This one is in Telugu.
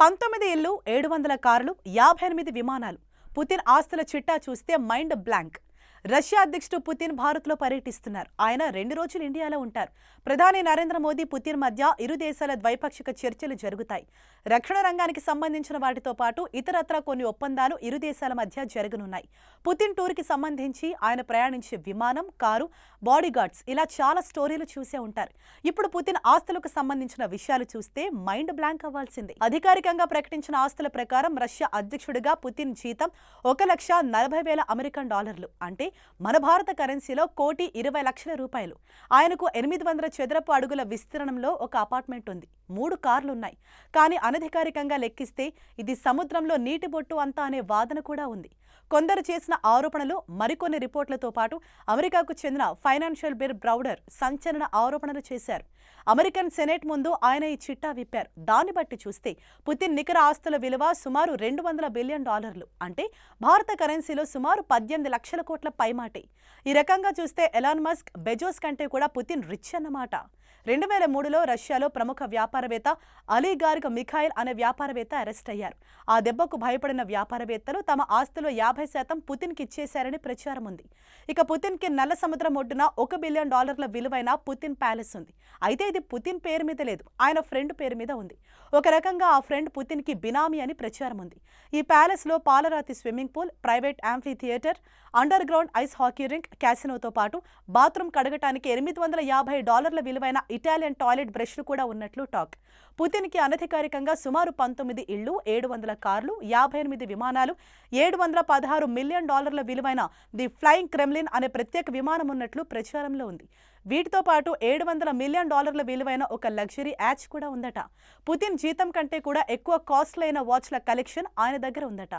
పంతొమ్మిది ఇల్లు ఏడు వందల కార్లు యాభై ఎనిమిది విమానాలు. పుతిన్ ఆస్తుల చిట్టా చూస్తే మైండ్ బ్లాంక్. రష్యా అధ్యక్షుడు పుతిన్ భారత్లో పర్యటిస్తున్నారు. ఆయన రెండు రోజులు ఇండియాలో ఉంటారు. ప్రధాని నరేంద్ర మోదీ పుతిన్ మధ్య ఇరు దేశాల ద్వైపాక్షిక చర్చలు జరుగుతాయి. రక్షణ రంగానికి సంబంధించిన వాటితో పాటు ఇతరత్ర కొన్ని ఒప్పందాలు ఇరు దేశాల మధ్య జరగనున్నాయి. పుతిన్ టూర్కి సంబంధించి ఆయన ప్రయాణించే విమానం కారు బాడీగార్డ్స్ ఇలా చాలా స్టోరీలు చూసే ఉంటారు. ఇప్పుడు పుతిన్ ఆస్తులకు సంబంధించిన విషయాలు చూస్తే మైండ్ బ్లాంక్ అవ్వాల్సిందే. అధికారికంగా ప్రకటించిన ఆస్తుల ప్రకారం రష్యా అధ్యక్షుడిగా పుతిన్ జీతం ఒక లక్ష నలభై వేల అమెరికన్ డాలర్లు. అంటే మన భారత కరెన్సీలో కోటి ఇరవై లక్షల రూపాయలు. ఆయనకు ఎనిమిది వందల చదరపు అడుగుల విస్తీర్ణంలో ఒక అపార్ట్మెంట్ ఉంది. మూడు కార్లు ఉన్నాయి కానీ అనధికారికంగా లెక్కిస్తే ఇది సముద్రంలో నీటి బొట్టు అంతా అనే వాదన కూడా ఉంది. కొందరు చేసిన ఆరోపణలు మరికొన్ని రిపోర్ట్లతో పాటు అమెరికాకు చెందిన ఫైనాన్షియల్ బిర్ బ్రౌడర్ సంచలన ఆరోపణలు చేశారు. అమెరికన్ సెనేట్ ముందు ఆయన ఈ చిట్టా విప్పారు. దాన్ని బట్టి చూస్తే పుతిన్ నికర ఆస్తుల విలువ సుమారు రెండు వందల బిలియన్ డాలర్లు. అంటే భారత కరెన్సీలో సుమారు పద్దెనిమిది లక్షల కోట్ల పైమాటే. ఈ రకంగా చూస్తే ఎలాన్ మస్క్ బెజోస్ కంటే కూడా పుతిన్ రిచ్ అన్నమాట. రెండు వేల మూడులో రష్యాలో ప్రముఖ వ్యాపారవేత్త అలీగార్గ్ మిఖాయిల్ అనే వ్యాపారవేత్త అరెస్ట్ అయ్యారు. ఆ దెబ్బకు భయపడిన వ్యాపారవేత్తలు తమ ఆస్తులో యాభై శాతం పుతిన్కి ఇచ్చేశారని ప్రచారం ఉంది. ఇక పుతిన్కి నల్ల సముద్రం ఒడ్డున ఒక బిలియన్ డాలర్ల విలువైన పుతిన్ ప్యాలెస్ ఉంది. అయితే ఇది పుతిన్ పేరు మీద లేదు ఆయన ఫ్రెండ్ పేరు మీద ఉంది. ఒక రకంగా ఆ ఫ్రెండ్ పుతిన్కి బినామీ అని ప్రచారం ఉంది. ఈ ప్యాలెస్లో పాలరాతి swimming pool private amphitheatre underground ice hockey rink క్యాసినోతో పాటు బాత్రూమ్ కడగటానికి ఎనిమిది వందల యాభై డాలర్ల విలువైన ఇటాలియన్ టాయిలెట్ బ్రష్లు కూడా ఉన్నట్లు టాక్. పుతిన్కి అనధికారికంగా సుమారు పంతొమ్మిది ఇళ్ళు ఏడు వందల కార్లు యాభై ఎనిమిది విమానాలు ఏడు వందల పదహారు మిలియన్ డాలర్ల విలువైన ది ఫ్లయింగ్ క్రెమ్లిన్ అనే ప్రత్యేక విమానం ఉన్నట్లు ప్రచారంలో ఉంది. వీటితో పాటు ఏడు వందల మిలియన్ డాలర్ల విలువైన ఒక లగ్జరీ యాచ్ కూడా ఉందట. పుతిన్ జీతం కంటే కూడా ఎక్కువ కాస్ట్లైన వాచ్ల కలెక్షన్ ఆయన దగ్గర ఉందట.